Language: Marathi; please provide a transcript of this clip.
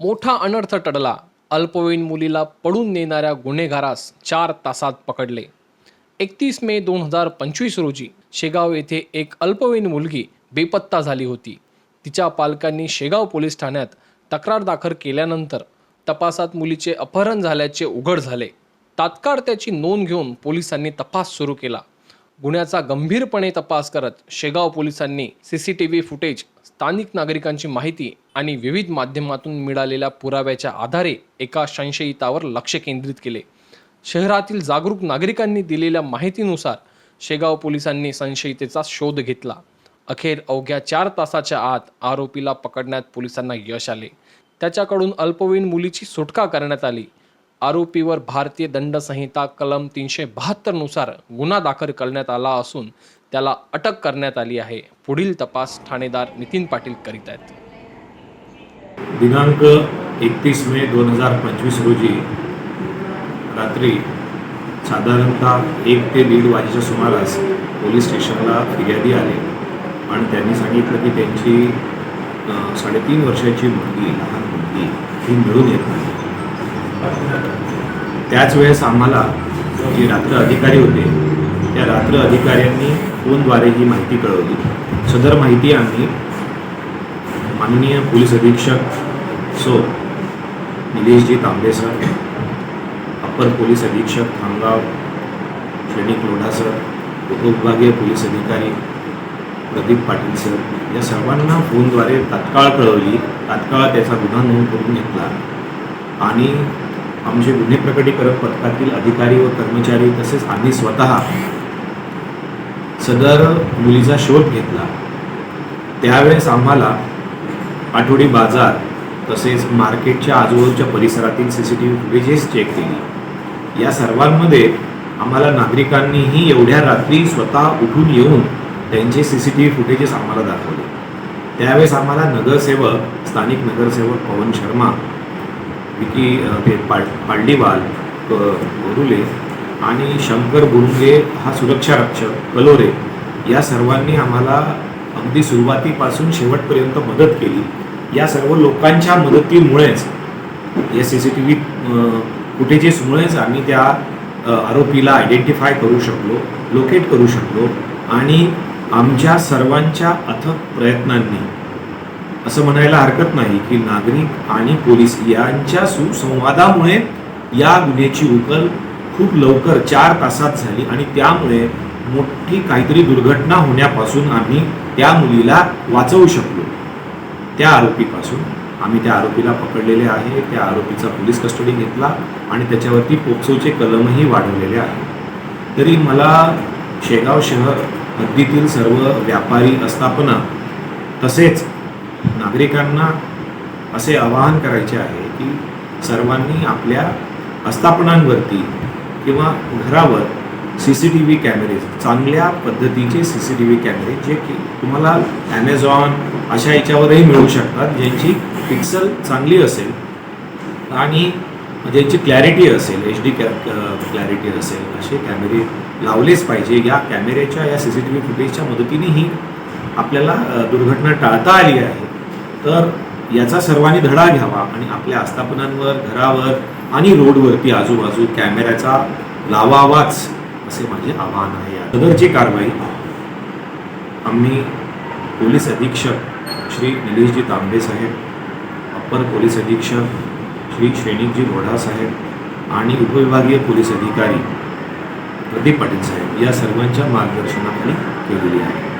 मोठा अनर्थ टळला. अल्पवयीन मुलीला पडून नेणाऱ्या गुन्हेगारास चार तासात पकडले. एकतीस मे दोन हजार पंचवीस रोजी शेगाव येथे एक अल्पवयीन मुलगी बेपत्ता झाली होती. तिच्या पालकांनी शेगाव पोलीस ठाण्यात तक्रार दाखल केल्यानंतर तपासात मुलीचे अपहरण झाल्याचे उघड झाले. तात्काळ त्याची नोंद घेऊन पोलिसांनी तपास सुरू केला. गुन्ह्याचा गंभीरपणे तपास करत शेगाव पोलिसांनी C C T V footage स्थानिक नागरिकांची माहिती आणि विविध माध्यमातून मिळालेल्या पुराव्याच्या आधारे एका संशयितावर लक्ष केंद्रित केले. शहरातील जागरूक नागरिकांनी दिलेल्या माहितीनुसार शेगाव पोलिसांनी संशयितेचा शोध घेतला. अखेर अवघ्या चार तासाच्या आत आरोपीला पकडण्यात पोलिसांना यश आले. त्याच्याकडून अल्पवयीन मुलीची सुटका करण्यात आली. आरोपीवर भारतीय दंड संहिता कलम तीनशे बहात्तरनुसार गुन्हा दाखल करण्यात आला असून त्याला अटक करण्यात आली आहे. पुढील तपास ठाणेदार नितीन पाटील करीत आहेत. दिनांक एकतीस मे दोन हजार पंचवीस रोजी रात्री साधारणतः एक ते दीड वाजेच्या सुमारास पोलीस स्टेशनला फिर्यादी आले आणि त्यांनी सांगितलं की त्यांची साडेतीन वर्षाची मुलगी लहान मुलगी ही मिळून येत नाही. त्याच वेळेस आम्हाला जे रात्र अधिकारी होते त्या रात्र अधिकाऱ्यांनी फोनद्वारे ही माहिती कळवली. सदर माहिती आम्ही माननीय पोलीस अधीक्षक so Nileshji Tambe sir upper police अधीक्षक खामगाव श्रेणिक लोढा सर उपविभागीय पोलीस अधिकारी प्रदीप पाटील सर या सर्वांना फोनद्वारे तात्काळ कळवली. तात्काळ त्याचा गुन्हा नोंद करून घेतला. आणि आमचे गुन्हे प्रकटीकरण पथकातील अधिकारी व कर्मचारी तसेच आम्ही स्वतः सदर मुलीचा शोध घेतला. त्यावेळेस आम्हाला आठवडी बाजार तसेच मार्केटच्या आजूबाजूच्या परिसरातील C C T V footages check केली. या सर्वांमध्ये आम्हाला नागरिकांनीही एवढ्या रात्री स्वतः उठून येऊन त्यांचे C C T V footages आम्हाला दाखवले. त्यावेळेस आम्हाला नगरसेवक स्थानिक नगरसेवक पवन शर्मा विकी अ, ते पालडीवाल आणि शंकर बुरुंगे हा सुरक्षा रक्षक कलोरे या सर्वांनी आम्हाला अगदी सुरुवातीपासून शेवटपर्यंत मदत केली. या सर्व लोकांच्या मदतीमुळेच या सी सी टी व्ही फुटेजेसमुळेच आम्ही त्या आरोपीला आयडेंटिफाय करू शकलो लोकेट करू शकलो आणि आमच्या सर्वांच्या अथक प्रयत्नांनी असं म्हणायला हरकत नाही की नागरिक आणि पोलीस यांच्या सुसंवादामुळे या गुन्ह्याची उकल खूप लवकर चार तासात झाली आणि त्यामुळे मोठी काहीतरी दुर्घटना होण्यापासून आम्ही त्या मुलीला वाचवू शकलो. त्या आरोपीपासून आम्ही त्या आरोपीला पकडलेले आहे त्या आरोपीचा पोलीस कस्टडी घेतला आणि त्याच्यावरती पोक्सोचे कलमही वाढवलेले आहे. तरी मला शेगाव शहर हद्दीतील सर्व व्यापारी आस्थापना तसेच नागरिकांना असे आवाहन करायचे आहे की सर्वांनी आपल्या आस्थापनांवरती किंवा घरावर सी सी टी व्ही कॅमेरे चांगल्या पद्धतीचे सी सी टी व्ही कॅमेरे जे की तुम्हाला ॲमेझॉन अशा याच्यावरही मिळू शकतात ज्यांची पिक्सल चांगली असेल आणि ज्यांची क्लॅरिटी असेल एच डी कॅ क्लॅरिटी असेल असे कॅमेरे लावलेच पाहिजे. या कॅमेऱ्याच्या या सी सी टी व्ही फुटेजच्या मदतीनेही आपल्याला दुर्घटना टाळता आली आहे. तर याचा सर्वांनी धडा घ्यावा आणि आपल्या आस्थापनांवर घरावर आणि रोडवरती आजूबाजू कॅमेऱ्याचा लावावाच असे माझे आव्हान आहे. सदरची कारवाई आम्ही पोलीस अधीक्षक श्री निलेशजी तांबे साहेब अप्पर पोलीस अधीक्षक श्री श्रेणिकजी लोढा साहेब आणि उपविभागीय पोलीस अधिकारी प्रदीप पाटील साहेब या सर्वांच्या मार्गदर्शनाखाली केलेली आहे.